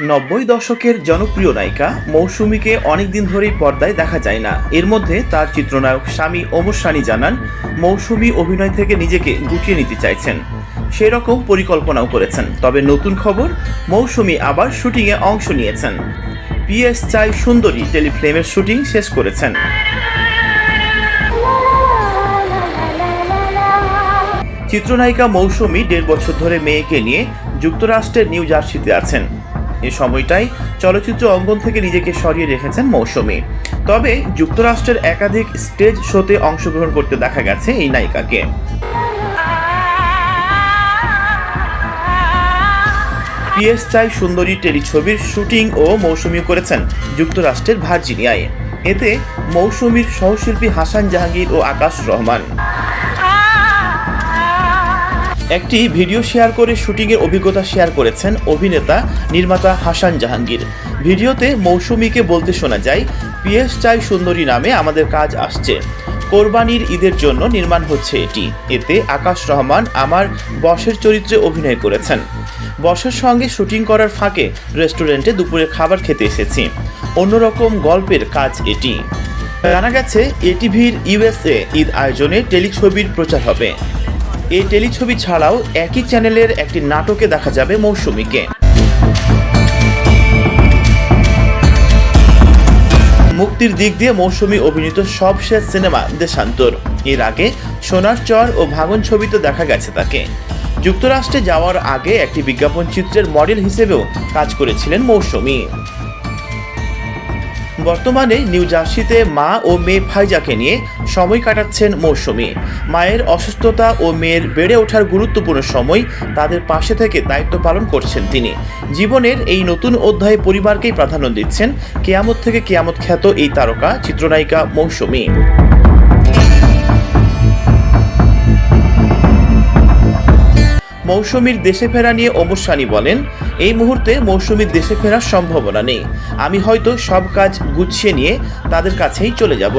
নব্বই দশকের জনপ্রিয় নায়িকা মৌসুমীকে অনেকদিন ধরেই পর্দায় দেখা যায় না। এর মধ্যে তার চিত্রনায়ক স্বামী ওমর সানি জানান, মৌসুমী অভিনয় থেকে নিজেকে গুটিয়ে নিতে চাইছেন। সেই রকম পরিকল্পনাও করেছেন। তবে নতুন খবর, মৌসুমী আবার শুটিংয়ে অংশ নিয়েছেন। পিএস চাই সুন্দরী টেলিফিল্মের শুটিং শেষ করেছেন। চিত্রনায়িকা মৌসুমী দেড় বছর ধরে মেয়েকে নিয়ে যুক্তরাষ্ট্রের নিউ জার্সিতে আছেন। এ সময়টাই চলচ্চিত্র অঙ্গন থেকে নিজেকে সরিয়ে রেখেছেন মৌসুমী। তবে যুক্তরাষ্ট্রের একাধিক স্টেজ শোতে অংশগ্রহণ করতে দেখা গেছে এই নায়িকাকে। পিএস চাই সুন্দরী টেলিছবির শুটিং ও মৌসুমী করেছেন যুক্তরাষ্ট্রের ভার্জিনিয়ায়। এতে মৌসুমীর সহশিল্পী হাসান জাহাঙ্গীর ও আকাশ রহমান। একটি ভিডিও শেয়ার করে শুটিংয়ের অভিজ্ঞতা শেয়ার করেছেন অভিনেতা নির্মাতা হাসান জাহাঙ্গীর। ভিডিওতে মৌসুমীকে বলতে শোনা যায়, পিএস চাই সুন্দরী নামে আমাদের কাজ আসছে। কোরবানির ঈদের জন্য নির্মাণ হচ্ছে এটি। এতে আকাশ রহমান আমার বসের চরিত্রে অভিনয় করেছেন। বসের সঙ্গে শুটিং করার ফাঁকে রেস্টুরেন্টে দুপুরে খাবার খেতে এসেছি। অন্যরকম গল্পের কাজ এটি। জানা গেছে, এটিভির ইউএসএ ঈদ আয়োজনে টেলিছবির প্রচার হবে। এই টেলিছবি ছাড়াও একই চ্যানেলের একটি নাটকে দেখা যাবে মৌসুমীকে। মুক্তির দিক দিয়ে মৌসুমী অভিনীত সবশেষ সিনেমা দেশান্তর। এর আগে সোনার চর ও ভাঙন ছবিতে দেখা গেছে তাকে। যুক্তরাষ্ট্রে যাওয়ার আগে একটি বিজ্ঞাপন চিত্রের মডেল হিসেবেও কাজ করেছিলেন মৌসুমী। বর্তমানে নিউ জার্সিতে মা ও মেয়ে ফাইজাকে নিয়ে সময় কাটাচ্ছেন মৌসুমী। মায়ের অসুস্থতা ও মেয়ের বেড়ে ওঠার গুরুত্বপূর্ণ সময় তাদের পাশে থেকে দায়িত্ব পালন করছেন তিনি। জীবনের এই নতুন অধ্যায়ে পরিবারকেই প্রাধান্য দিচ্ছেন কেয়ামত থেকে কেয়ামত খ্যাত এই তারকা, চিত্রনায়িকা মৌসুমী। মৌসুমীর দেশে ফেরা নিয়ে সানি বলেন, এই মুহূর্তে মৌসুমীর দেশে ফেরার সম্ভাবনা নেই। আমি হয়তো সব কাজ গুছিয়ে নিয়ে তাদের কাছেই চলে যাব।